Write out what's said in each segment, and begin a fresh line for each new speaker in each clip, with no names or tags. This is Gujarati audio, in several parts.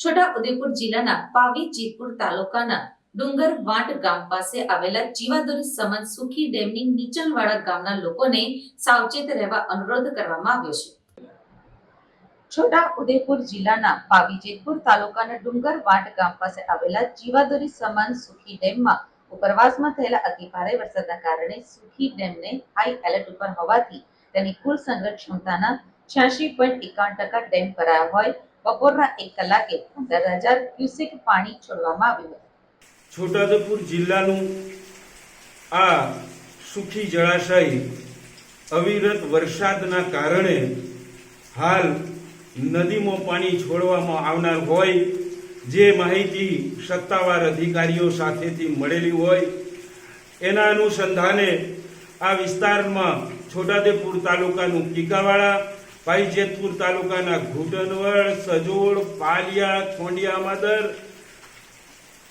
છોટાઉદેપુર જિલ્લાના પાવી જીતપુર તાલુકાના ડુંગર વાંટ ગામ પાસે આવેલા જીવાદોરી સમન સુખી ડેમની નીચાણવાળા ગામના લોકોને સાવચેત રહેવા અનુરોધ કરવામાં આવ્યો છે. છોટા ઉદેપુર જિલ્લાના પાવી જેતપુર તાલુકાના ડુંગર વાંટ ગામ પાસે આવેલા જીવાદોરી સમાન સુખી ડેમમાં ઉપરવાસમાં થયેલા અતિભારે વરસાદના કારણે સુખી ડેમને હાઈ એલર્ટ ઉપર હોવાથી તેની કુલ સંગ્રહ ક્ષમતાના છ્યાસી પોઈન્ટ એકાવન ટકા ડેમ કરાયો હોય બપોરના એક કલાકે પંદર હજાર ક્યુસેક પાણી છોડવામાં આવ્યું હતું.
છોટાઉદેપુર જિલ્લાનું આ સુખી જળાશય અવિરત વરસાદના કારણે હાલ નદીમાં પાણી છોડવામાં આવનાર હોય, જે માહિતી સત્તાવાર અધિકારીઓ સાથેથી મળેલી હોય, એના અનુસંધાને આ વિસ્તારમાં છોટાદેપુર તાલુકાનું કીકાવાડા ભાઈજેતપુર તાલુકાના ઘૂંટણવડ, સજોડ, પાલિયા, ખોંડિયા, માદર,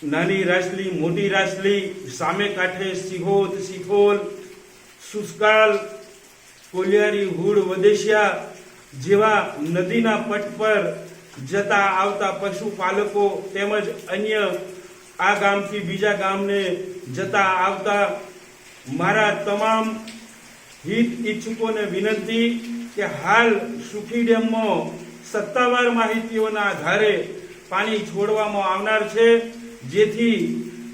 નાની રાસલી, મોટી રાસલી, સામે કાંઠે સિહોદ સિખોલ સુસ્કાલ કોલિયારી, હુડ, વદેશિયા જેવા નદીના પટ પર જતા આવતા પશુપાલકો તેમજ અન્ય આ ગામથી બીજા ગામને જતા આવતા મારા તમામ હિત ઈચ્છુકોને વિનંતી કે હાલ સુખી ડેમમાં સત્તાવાર માહિતીઓના આધારે પાણી છોડવામાં આવનાર છે, જેથી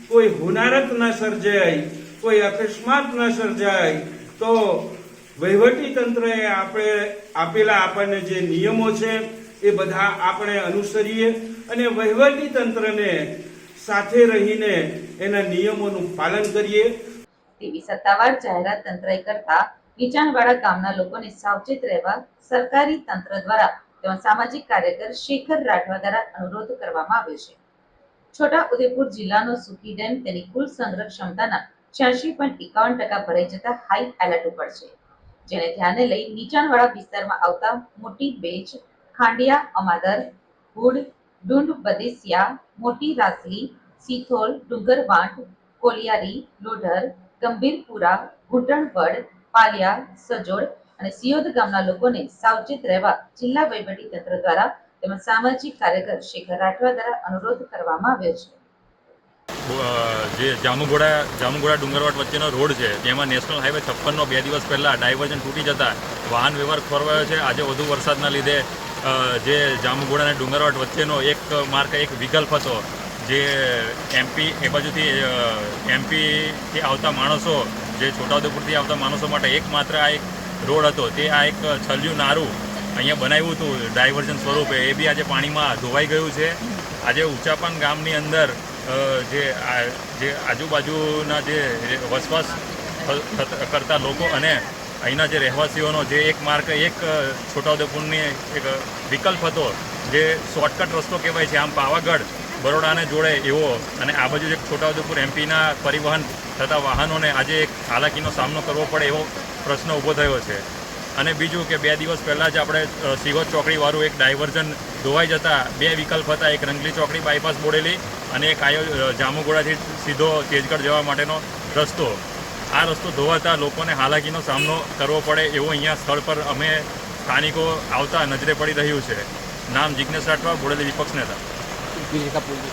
કોઈ હોનારત ન સર્જાય, કોઈ અકસ્માત ન સર્જાય, તો વહીવટી તંત્રએ આપણે આપેલા આપણને જે નિયમો છે, એ બધા આપણે અનુસરીએ અને વહીવટી તંત્રને સાથે રહીને એના નિયમોનું પાલન કરીએ.
એવી સત્તાવાર જાહેરાત તંત્રએ કરતા નીચાણવાળા ગામના લોકોને સાવચેત રહેવા સરકારી તંત્ર દ્વારા તેમજ સામાજિક કાર્યકર શેખર રાઠવા દ્વારા અનુરોધ કરવામાં આવ્યો છે. છોટા ઉદેપુર જિલ્લાનો સુખી ડેમ તેની કુલ સંગ્રહ ક્ષમતાના છ્યાસી પોઈન્ટ એકાવન ટકા ભરાઈ જતા હાઈ એલર્ટ ઉપર છે. જેને ધ્યાને લઈ નીચાણવાળા વિસ્તારમાં આવતા મોટી બેચ, ખાંડિયા, અમાદર હુડ ડુંડ, બદેસિયા, મોટી રાસલી, સિથોલ, ડુંગરવાંટ, કોલિયારી, લોઢર, ગંભીરપુરા, ઘૂંટણવડ પાલિયા, સજોડ અને સિયોદ ગામના લોકોને સાવચેત રહેવા જિલ્લા વહીવટી તંત્ર દ્વારા તેમજ સામાજિક કાર્યકર શેખર રાઠવા દ્વારા અનુરોધ કરવામાં આવ્યો છે.
જે જામુગોડા જામુગોડા ડુંગરવાટ વચ્ચેનો રોડ છે તેમાં નેશનલ હાઈવે છપ્પનનો બે દિવસ પહેલાં ડાયવર્ઝન તૂટી જતા વાહન વ્યવહાર ખોરવાયો છે. આજે વધુ વરસાદના લીધે જે જામુગોડા અને ડુંગરવાટ વચ્ચેનો એક માર્ગ, એક વિકલ્પ હતો, જે એમપી, એ બાજુથી એમપીથી આવતા માણસો જે છોટાઉદેપુરથી આવતા માણસો માટે એકમાત્ર આ એક રોડ હતો, તે આ એક છલ્યું નારું અહીંયા બનાવ્યું હતું, ડાયવર્ઝન સ્વરૂપે. એ બી આજે પાણીમાં ધોવાઈ ગયું છે. આજે ઉંચાપાન ગામની અંદર જે જે આજુબાજુના જે વસવાસ કરતા લોકો અને અહીંના જે રહેવાસીઓનો જે એક માર્ગ, એક છોટાઉદેપુરની એક વિકલ્પ હતો, જે શોર્ટકટ રસ્તો કહેવાય છે. આમ પાવાગઢ બરોડાને જોડે એવો અને આ બાજુ જે છોટાઉદેપુર એમપીના પરિવહન થતા વાહનોને આજે એક હાલાકીનો સામનો કરવો પડે એવો પ્રશ્ન ઊભો થયો છે. અને બીજું કે બે દિવસ પહેલાં જ આપણે સિહોર ચોકડીવાળું એક ડાયવર્ઝન ધોવાઈ જતા બે વિકલ્પ હતા, એક રંગલી ચોકડી બાયપાસ બોડેલી અને એક આયો જામુગોડાથી સીધો તેજગઢ જવા માટેનો રસ્તો. આ રસ્તો ધોવાતા લોકોને હાલાકીનો સામનો કરવો પડે એવું અહીંયા સ્થળ પર અમે સ્થાનિકો આવતા નજરે પડી રહ્યું છે. નામ જિજ્ઞેશ રાઠવા, બોડેલી વિપક્ષ નેતા. Virgem Capulinha.